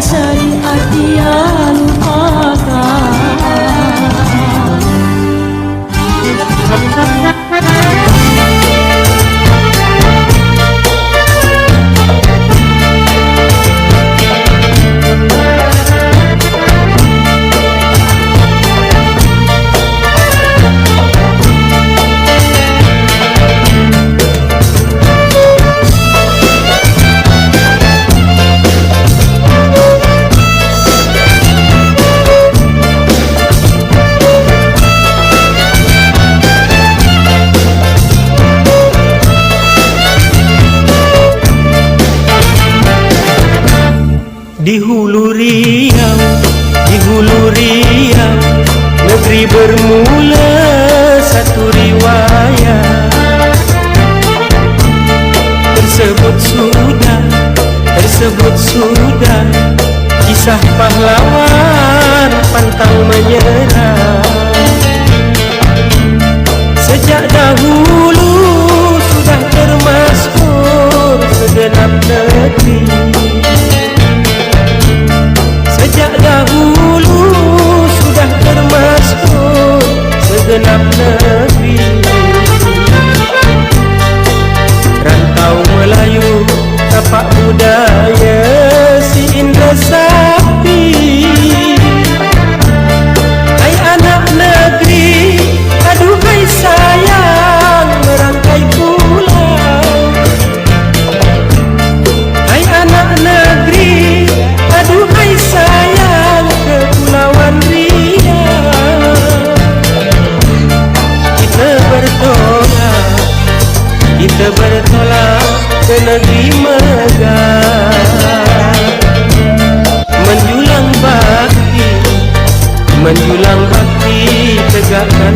syariat dia lupakan Di hulu riau, di hulu riau Negeri bermula satu riwayat. Tersebut sudah, tersebut sudah. Kisah pahlawan pantang men bertolak ke negeri megah Menjulang bakti, menjulang bakti tegakkan